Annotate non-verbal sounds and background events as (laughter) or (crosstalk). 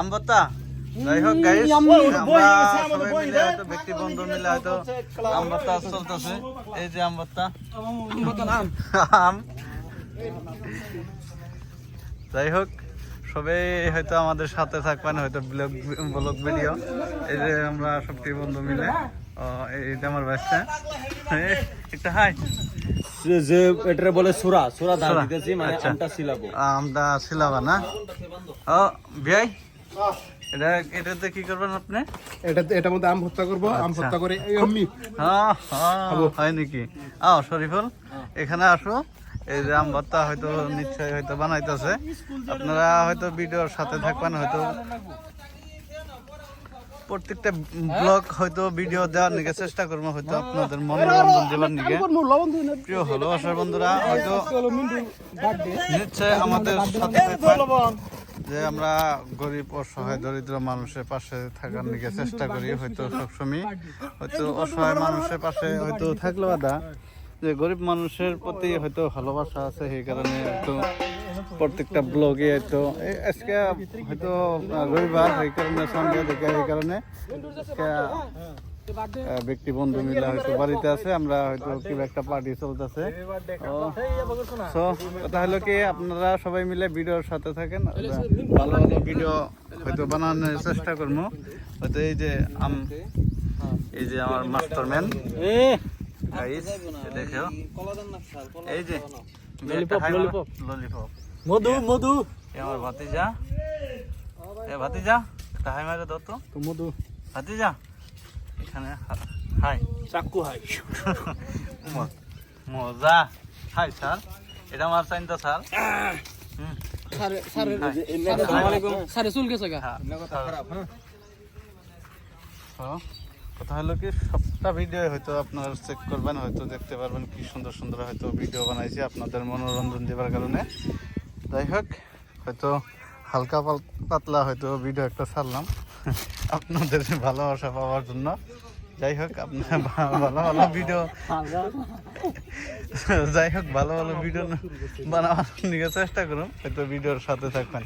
আমবত্তা। যাই হোক গাইস আমরা সবাই মিলে হয়তো ব্যক্তি বন্ধু মিলে হয়তো আমবত্তা চলতেছে। এই যে আমবত্তা। আম। যাই হোক হয়তো আমাদের সাথে থাকবেন হয়তো ব্লগ ব্লগ ভিডিও। এই যে আমরা সবটি বন্ধু মিলে। এইটা আমার বাচ্চা। একটা হাই। যে যে এটা বলে সুরা সুরা ধান দিতেছি মানে আচ্ছা। আমটা সিলাবো। আমরা ছিলাম না? ও ভাই এটা এটাতে কি করবেন আপনি? এটা এটার মধ্যে আম ভর্তা করব আম আচ্ছা। ভর্তা করে এই আমি হ্যাঁ হ্যাঁ হয় নাকি? আও শরীফুল এখানে আসো। এই যে আম ভর্তা হয়তো নিশ্চয়ই হয়তো বানাইতেছে। আপনারা হয়তো ভিডিওর সাথে থাকবেন হয়তো প্রত্যেকটা ব্লগ হয়তো ভিডিও দেওয়ার নিকে চেষ্টা করব হয়তো আপনাদের মনোরঞ্জন দেওয়ার নিকে। প্রিয় ভালোবাসার বন্ধুরা হয়তো নিশ্চয় আমাদের সাথে যে আমরা গরিব অসহায় দরিদ্র মানুষের পাশে থাকার নিকে চেষ্টা করি হয়তো সবসময়। হয়তো অসহায় মানুষের পাশে হয়তো থাকলে বাদা যে গরিব মানুষের প্রতি হয়তো ভালোবাসা আছে সেই কারণে হয়তো প্রত্যেকটা ব্লগে এই আজকে হয়তো রবিবার, এই কারণে, সন্ধ্যা দেখে এই কারণে ব্যক্তি বন্ধু মিলে হয়তো বাড়িতে আছে, আমরা হয়তো কিবা একটা পার্টি চলতেছে। তো কথা হলো কি, আপনারা সবাই মিলে ভিডিওর সাথে থাকেন ভালো ভালো ভিডিও হয়তো বানানোর চেষ্টা করব। হয়তো এই যে, আম, এই যে আমার মাস্টার ম্যান দেখো এই যে lollipop. ললিপপ মধু মধু। আমার ভাতিজা। এ ভাতিজা একটা হাই মারে দাও তো। মধু। ভাতিজা এখানে হাই। চাকু হাই। মজা। Hi sir. এটা আমার চাইনটা স্যার। হুম। হ্যাঁ, কথা হলো কি সবটা ভিডিও হয়তো আপনারা চেক করবেন হয়তো দেখতে পারবেন কি সুন্দর সুন্দর হয়তো ভিডিও বানাইছি আপনাদের মনোরঞ্জন দেওয়ার কারণে। যাই হোক, হয়তো হালকা পাতলা হয়তো ভিডিও একটা ছাড়লাম। (laughs) আপনাদের ভালোবাসা পাওয়ার জন্য। যাই হোক আপনার ভালো ভালো ভিডিও (laughs) যাই হোক, ভালো ভালো ভিডিও বানাবার চেষ্টা করুন, হয়তো ভিডিওর সাথে থাকবেন।